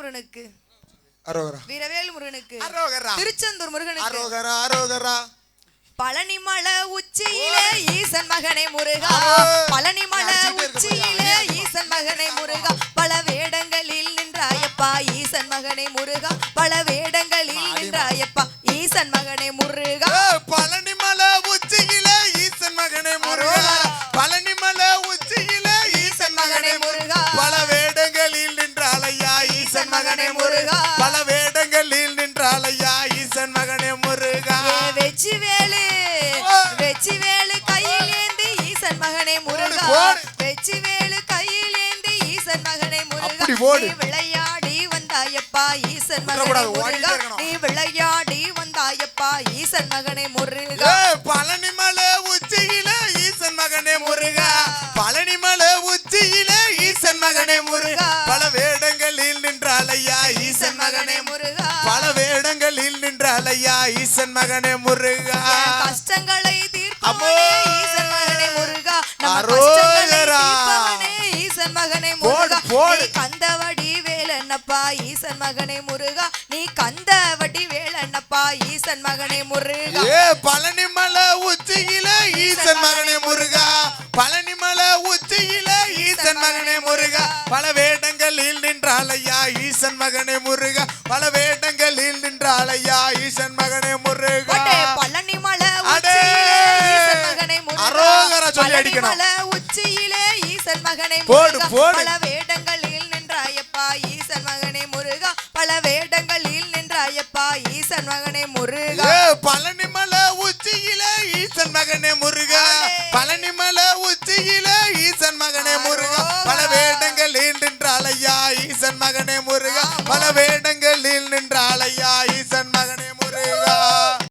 முருகனுக்கு. அரோகரா. வீரவேல் முருகனுக்கு அரோகரா. திருச்செந்தூர் முருகனுக்கு. அரோகரா அரோகரா. பழனிமலை உச்சியிலே ஈசன் மகனே முருகா. பழனிமலை உச்சியிலே ஈசன் மகனே முருகா. பல வேடங்களில் நின்றாயப்பா ஈசன் மகனே முருகா. பல வேடங்களில் நின்றாயப்பா ஈசன் மகனே முருகா. பழனிமலை உச்சியில ஈசன் மகனே முருகா. பழனிமலை உச்சியில ஈசன் மகனே முருகா. பல வெச்சி வேலு. வெச்சி வேலு கையில் ஏந்தி ஈசன் மகனே முருகா. வெச்சி வேலு கையில் ஏந்தி ஈசன் மகனே முருகா. நீ விளையாடி வந்தாயப்பா ஈசன் மகனே முருகா. நீ விளையாடி வந்தாயப்பா ஈசன் மகனே முருகா. பழனிமலை உச்சியில ஈசன் மகனே முருகா. பழனிமலை உச்சியில ஈசன் மகனே முருகா. பல வேடங்களில் தீர்ப்பவனே ஈசன் மகனே முருகா. நீ கந்தவடி வேலன்னப்பா ஈசன் மகனே முருகா. நீ கந்தவடி வேலன்னப்பா ஈசன் மகனே முருகா. ஏ பழனிமலை உச்சியில ஈசன் மகனே முருகா. பழனிமலை உச்சியில ஈசன் மகனே முருகா. பல வேடங்களில் நின்றாலையா ஈசன் மகனே முருகா. பல வேடங்களில் நின்றாலையா ஈசன் மகனே முருகா. மகனே முருகா. அரோகரா சொல்லி அடிக்கணும். பழனிமலை உச்சியிலே ஈசன் மகனே போடு, போடு. பல வேடங்களில் நின்றாயப்பா ஈசன் மகனே முருகா. பல வேடங்களில் நின்றாயப்பா ஈசன் மகனே முருகா. ஏ பழனிமலை உச்சியில ஈசன் மகனே முருகா. பழனிமலை உச்சியில ஈசன் மகனே முருகா. பல வேடங்களில் ஈசன் மகனே முருகா பல வேடங்களில் நின்றாளையா ஈசன் மகனே முருகா.